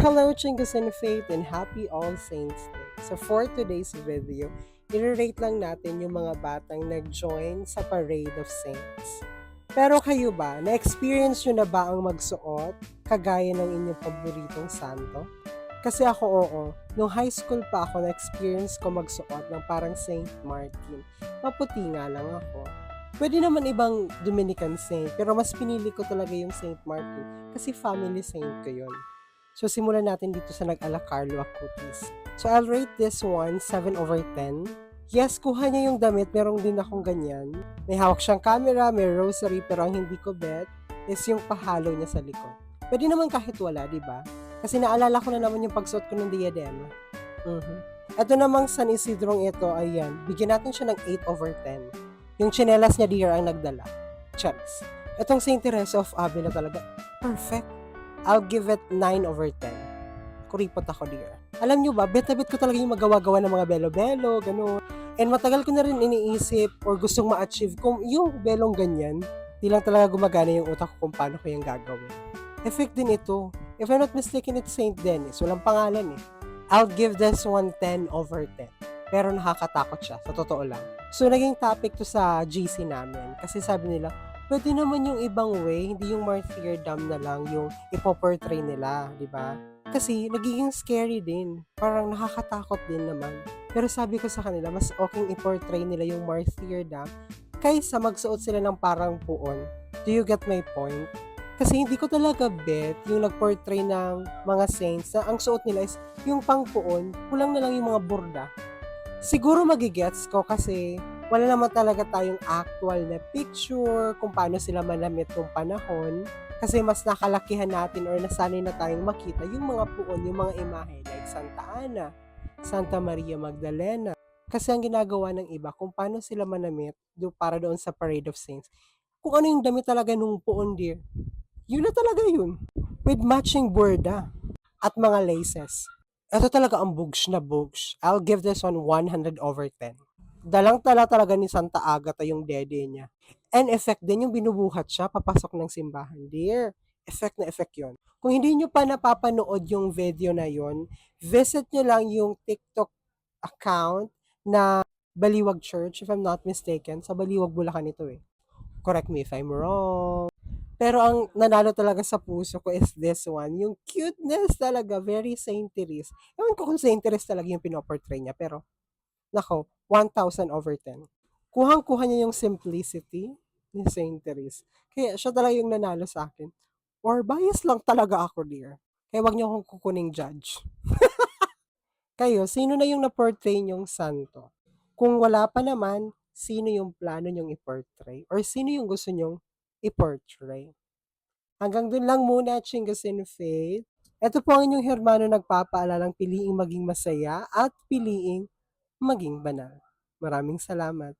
Hello, Chingus and Faith, and happy All Saints Day. So for today's video, i-rate lang natin yung mga batang nag-join sa Parade of Saints. Pero kayo ba, na-experience nyo na ba ang magsuot kagaya ng inyong paboritong santo? Kasi ako oo, nung high school pa ako na-experience ko magsuot ng parang Saint Martin. Maputi nga lang ako. Pwede naman ibang Dominican saint, pero mas pinili ko talaga yung Saint Martin kasi family saint ko yun. So, simulan natin dito sa nag-ala Carlo Acutis. So, I'll rate this one 7 over 10. Yes, kuha niya yung damit. Meron din akong ganyan. May hawak siyang camera, may rosary, pero ang hindi ko bet is yung pahalo niya sa likod. Pwede naman kahit wala, di ba? Kasi naalala ko na naman yung pagsuot ko ng diadema. Mhm. Ito namang San Isidrong ito, ayan. Bigyan natin siya ng 8 over 10. Yung chinelas niya, dear, ang nagdala. Charis. Itong St. Teresa of Avila talaga, perfect. I'll give it 9 over 10. Kuripot ako, dear. Alam nyo ba, bet na bet ko talaga yung magawa-gawa ng mga belo-belo, gano'n. And matagal ko na rin iniisip or gustong ma-achieve kung yung belong ganyan, di lang talaga gumagana yung utak ko kung paano ko yung gagawin. Effect din ito. If I'm not mistaken, it's St. Denis. Walang pangalan eh. I'll give this one 10 over 10. Pero nakakatakot siya, sa totoo lang. So, naging topic to sa GC namin. Kasi sabi nila, pwede naman yung ibang way, hindi yung martyrdom na lang yung ipoportray nila, di ba? Kasi nagiging scary din. Parang nakakatakot din naman. Pero sabi ko sa kanila, mas okay iportray nila yung martyrdom kaysa magsuot sila ng parang puon. Do you get my point? Kasi hindi ko talaga bet yung nag-portray ng mga saints na ang suot nila is yung pangpuon, kulang na lang yung mga burda. Siguro magigets ko kasi wala naman talaga tayong actual na picture kung paano sila manamit nung panahon. Kasi mas nakalakihan natin or nasanay na tayong makita yung mga puon, yung mga imahe like Santa Ana, Santa Maria Magdalena. Kasi ang ginagawa ng iba kung paano sila manamit do para doon sa Parade of Saints. Kung ano yung damit talaga nung puon dear. Yun na talaga yun. With matching burda at mga laces. Ito talaga ang bugs na bugs. I'll give this one 100 over 10. Dalang tala talaga ni Santa Agata yung dede niya. And effect din yung binubuhat siya papasok ng simbahan. Dear, effect na effect yon. Kung hindi nyo pa napapanood yung video na yon, visit nyo lang yung TikTok account na Baliwag Church, if I'm not mistaken. Sa Baliwag, Bulacan ito eh. Correct me if I'm wrong. Pero ang nanalo talaga sa puso ko is this one. Yung cuteness talaga, very Saint Therese. Ewan ko kung Saint Therese talaga yung pinoportray niya, pero nako, 1,000 over 10. Kuhang-kuha niya yung simplicity ni Saint Therese. Kaya siya talaga yung nanalo sa akin. Or bias lang talaga ako, dear. Kaya wag niyo akong kukuning judge. Kayo, sino na yung na-portray niyong santo? Kung wala pa naman, sino yung plano niyong i-portray? Or sino yung gusto niyong i-portray? Hanggang dun lang muna, Chingas in Faith. Ito po ang inyong hermano nagpapaalalang piliing maging masaya at piliing maging banal. Maraming salamat.